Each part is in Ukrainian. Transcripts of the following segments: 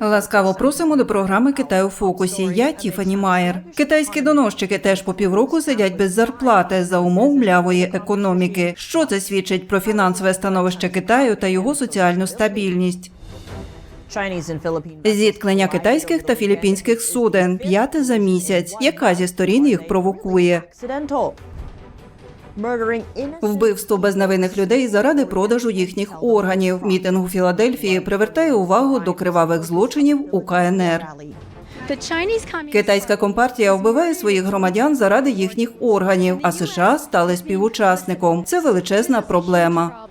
Ласкаво просимо до програми Китай у фокусі. Я Тіфані Майер. Китайські доносчики теж по півроку сидять без зарплати за умов млявої економіки. Що це свідчить про фінансове становище Китаю та його соціальну стабільність? Зіткнення китайських та філіппінських суден п'яте за місяць. Яка зі сторін їх провокує? Вбивство безневинних людей заради продажу їхніх органів. Мітинг у Філадельфії привертає увагу до кривавих злочинів у КНР. Китайська компартія вбиває своїх громадян заради їхніх органів, а США стали співучасником. Це величезна проблема.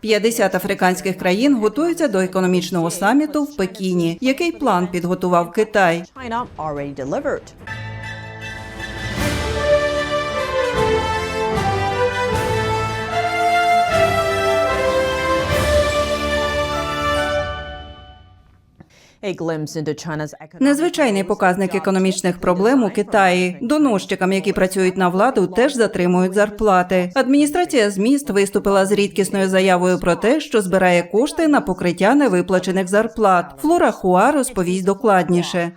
50 африканських країн готуються до економічного саміту в Пекіні. Який план підготував Китай? Незвичайний показник економічних проблем у Китаї. Доносчикам, які працюють на владу, теж затримують зарплати. Адміністрація зміст виступила з рідкісною заявою про те, що збирає кошти на покриття невиплачених зарплат. Флора Хуа розповість докладніше.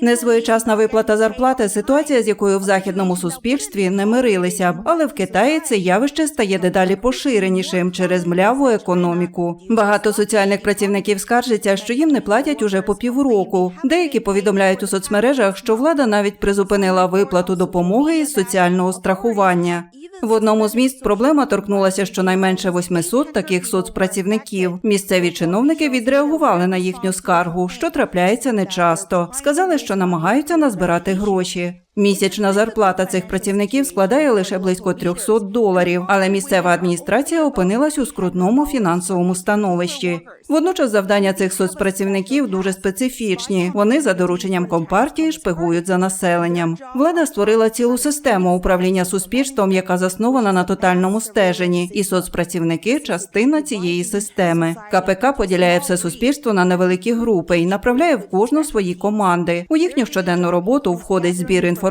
Несвоєчасна виплата зарплати ситуація, з якою в західному суспільстві не мирилися але в Китаї це явище стає дедалі поширенішим через мляву економіку. Багато соціальних працівників скаржаться, що їм не платять уже по півроку. Деякі повідомляють у соцмережах, що влада навіть призупинила виплату допомоги із соціального страхування. В одному з міст проблема торкнулася щонайменше 800 таких соцпрацівників. Місцеві чиновники відреагували на їхню скаргу, що трапляється нечасто. Сказали, що намагаються назбирати гроші. Місячна зарплата цих працівників складає лише близько 300 доларів, але місцева адміністрація опинилась у скрутному фінансовому становищі. Водночас завдання цих соцпрацівників дуже специфічні. Вони за дорученням компартії шпигують за населенням. Влада створила цілу систему управління суспільством, яка заснована на тотальному стеженні, і соцпрацівники частина цієї системи. КПК поділяє все суспільство на невеликі групи і направляє в кожну свої команди. У їхню щоденну роботу входить збір інформації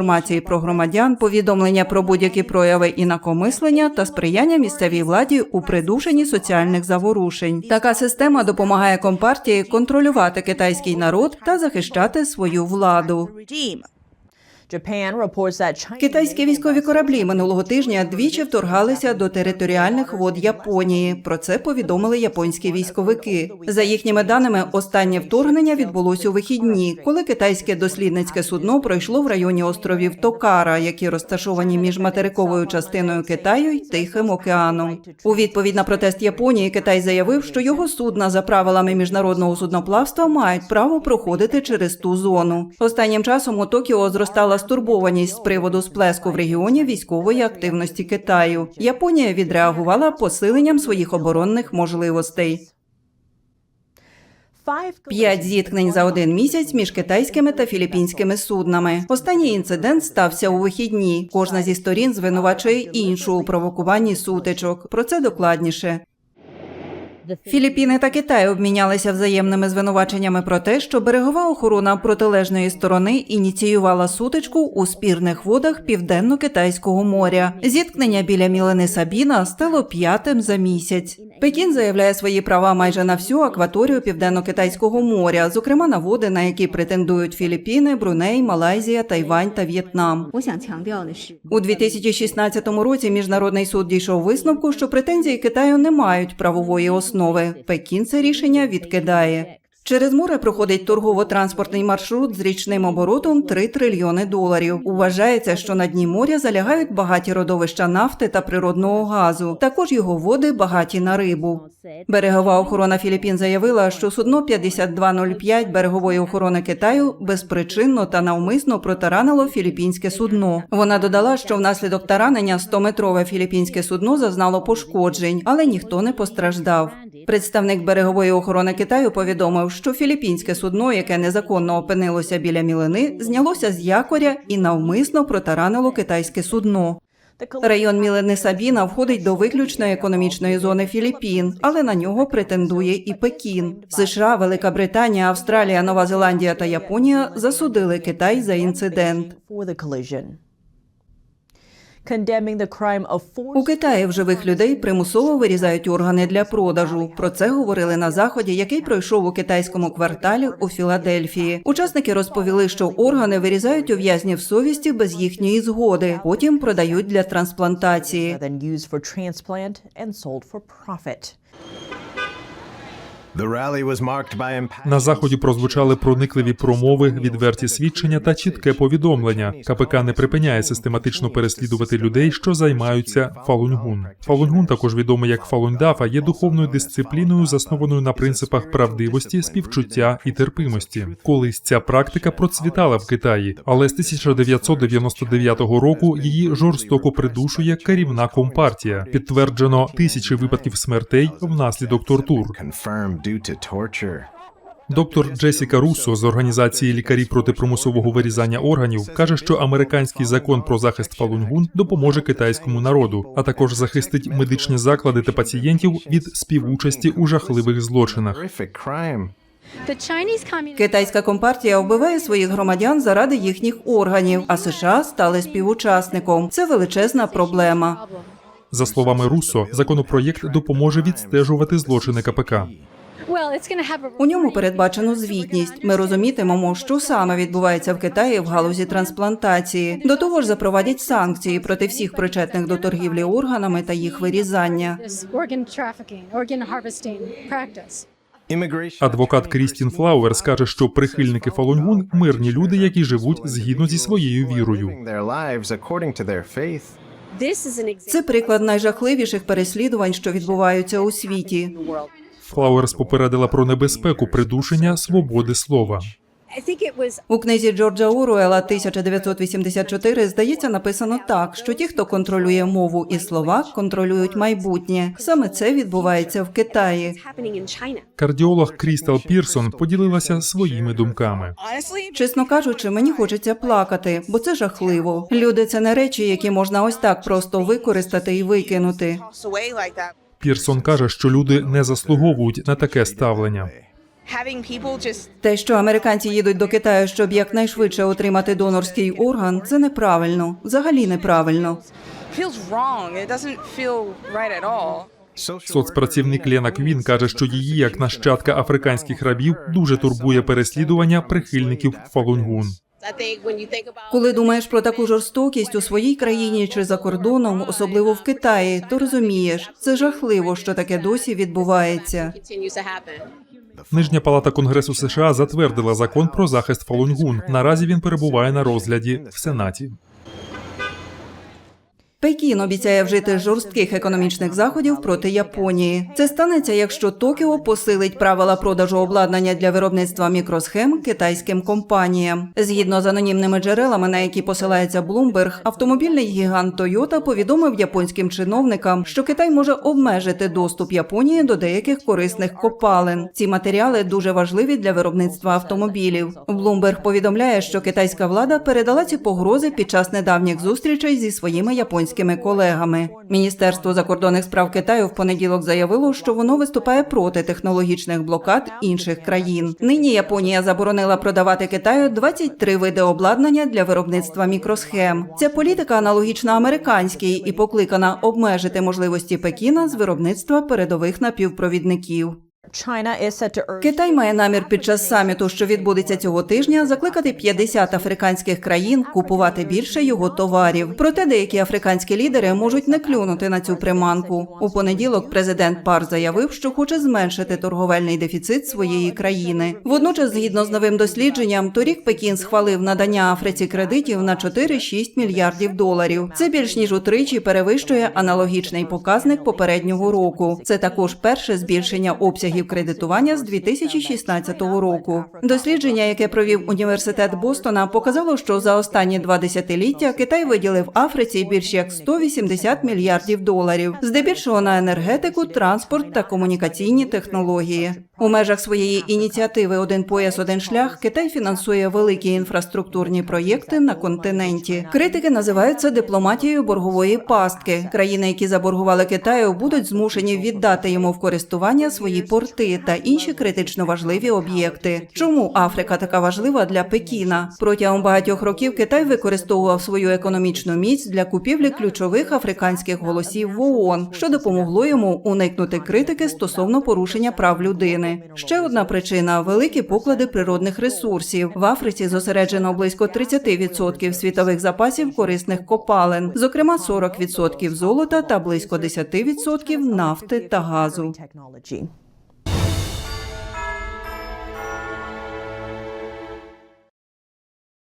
про громадян, повідомлення про будь-які прояви інакомислення та сприяння місцевій владі у придушенні соціальних заворушень. Така система допомагає компартії контролювати китайський народ та захищати свою владу. Китайські військові кораблі минулого тижня двічі вторгалися до територіальних вод Японії. Про це повідомили японські військовики. За їхніми даними, останнє вторгнення відбулось у вихідні, коли китайське дослідницьке судно пройшло в районі островів Токара, які розташовані між материковою частиною Китаю й Тихим океаном. У відповідь на протест Японії Китай заявив, що його судна за правилами міжнародного судноплавства мають право проходити через ту зону. Останнім часом у Токіо зростала стурбованість з приводу сплеску в регіоні військової активності Китаю. Японія відреагувала посиленням своїх оборонних можливостей. П'ять зіткнень за один місяць між китайськими та філіппінськими суднами. Останній інцидент стався у вихідні. Кожна зі сторін звинувачує іншу у провокуванні сутичок. Про це докладніше. Філіппіни та Китай обмінялися взаємними звинуваченнями про те, що берегова охорона протилежної сторони ініціювала сутичку у спірних водах південно-китайського моря. Зіткнення біля Мілени Сабіна стало п'ятим за місяць. Пекін заявляє свої права майже на всю акваторію південно-китайського моря, зокрема на води, на які претендують Філіппіни, Бруней, Малайзія, Тайвань та В'єтнам. у 2016 році міжнародний суд дійшов висновку, що претензії Китаю не мають правової основи. Пекін це рішення відкидає. Через море проходить торгово-транспортний маршрут з річним оборотом 3 трильйони доларів. Вважається, що на дні моря залягають багаті родовища нафти та природного газу. Також його води багаті на рибу. Берегова охорона Філіппін заявила, що судно 5205 берегової охорони Китаю безпричинно та навмисно протаранило філіппінське судно. Вона додала, що внаслідок таранення 100-метрове філіппінське судно зазнало пошкоджень, але ніхто не постраждав. Представник берегової охорони Китаю повідомив, що філіппінське судно, яке незаконно опинилося біля мілини, знялося з якоря і навмисно протаранило китайське судно. Район Мілени Сабіна входить до виключної економічної зони Філіппін, але на нього претендує і Пекін. США, Велика Британія, Австралія, Нова Зеландія та Японія засудили Китай за інцидент. У Китаї в живих людей примусово вирізають органи для продажу. Про це говорили на заході, який пройшов у китайському кварталі у Філадельфії. Учасники розповіли, що органи вирізають у в'язнів совісті без їхньої згоди. Потім продають для трансплантації. На заході прозвучали проникливі промови, відверті свідчення та чітке повідомлення. КПК не припиняє систематично переслідувати людей, що займаються фалуньгун. Фалуньгун, також відомий як фалуньдафа, є духовною дисципліною, заснованою на принципах правдивості, співчуття і терпимості. Колись ця практика процвітала в Китаї, але з 1999 року її жорстоко придушує керівна компартія. Підтверджено тисячі випадків смертей внаслідок тортур. Доктор Джесіка Руссо з організації лікарі проти примусового вирізання органів каже, що американський закон про захист фалуньгун допоможе китайському народу, а також захистить медичні заклади та пацієнтів від співучасті у жахливих злочинах. Китайська компартія вбиває своїх громадян заради їхніх органів, а США стали співучасником. Це величезна проблема. За словами Руссо, законопроєкт допоможе відстежувати злочини КПК. Well, it's going to have a У ньому передбачено звітність. Ми розумітимемо, що саме відбувається в Китаї в галузі трансплантації. До того ж, запровадять санкції проти всіх причетних до торгівлі органами та їх вирізання. Адвокат Крістін Флауерс каже, що прихильники фалуньгун мирні люди, які живуть згідно зі своєю вірою. Це приклад найжахливіших переслідувань, що відбуваються у світі. Флауерс попередила про небезпеку придушення свободи слова. У книзі Джорджа Оруела 1984, здається, написано так, що ті, хто контролює мову і слова, контролюють майбутнє. Саме це відбувається в Китаї. Кардіолог Крістал Пірсон поділилася своїми думками. Чесно кажучи, мені хочеться плакати, бо це жахливо. Люди це не речі, які можна ось так просто використати і викинути. Пірсон каже, що люди не заслуговують на таке ставлення. Те, що американці їдуть до Китаю, щоб якнайшвидше отримати донорський орган, це неправильно. Взагалі неправильно. Соцпрацівник Лена Квін каже, що її, як нащадка африканських рабів, дуже турбує переслідування прихильників фалуньгун. Коли думаєш про таку жорстокість у своїй країні чи за кордоном, особливо в Китаї, то розумієш, це жахливо, що таке досі відбувається. Нижня палата Конгресу США затвердила закон про захист фалуньгун. Наразі він перебуває на розгляді в Сенаті. Пекін обіцяє вжити жорстких економічних заходів проти Японії. Це станеться, якщо Токіо посилить правила продажу обладнання для виробництва мікросхем китайським компаніям. Згідно з анонімними джерелами, на які посилається Bloomberg, автомобільний гігант Toyota повідомив японським чиновникам, що Китай може обмежити доступ Японії до деяких корисних копалин. Ці матеріали дуже важливі для виробництва автомобілів. Bloomberg повідомляє, що китайська влада передала ці погрози під час недавніх зустрічей зі своїми японськими колегами. Міністерство закордонних справ Китаю в понеділок заявило, що воно виступає проти технологічних блокад інших країн. Нині Японія заборонила продавати Китаю 23 види обладнання для виробництва мікросхем. Ця політика аналогічна американській і покликана обмежити можливості Пекіна з виробництва передових напівпровідників. Китай має намір під час саміту, що відбудеться цього тижня, закликати 50 африканських країн купувати більше його товарів. Проте деякі африканські лідери можуть не клюнути на цю приманку. У понеділок президент Пар заявив, що хоче зменшити торговельний дефіцит своєї країни. Водночас, згідно з новим дослідженням, торік Пекін схвалив надання Африці кредитів на 4-6 мільярдів доларів. Це більш ніж утричі перевищує аналогічний показник попереднього року. Це також перше збільшення обсягів кредитування з 2016 року. Дослідження, яке провів університет Бостона, показало, що за останні два десятиліття Китай виділив Африці більш як 180 мільярдів доларів, здебільшого на енергетику, транспорт та комунікаційні технології. У межах своєї ініціативи Один пояс, один шлях Китай фінансує великі інфраструктурні проєкти на континенті. Критики називають це дипломатією боргової пастки. Країни, які заборгували Китаю, будуть змушені віддати йому в користування свої порожні порти та інші критично важливі об'єкти. Чому Африка така важлива для Пекіна? Протягом багатьох років Китай використовував свою економічну міць для купівлі ключових африканських голосів в ООН, що допомогло йому уникнути критики стосовно порушення прав людини. Ще одна причина великі поклади природних ресурсів. В Африці зосереджено близько 30% світових запасів корисних копалин, зокрема 40% золота та близько 10% нафти та газу.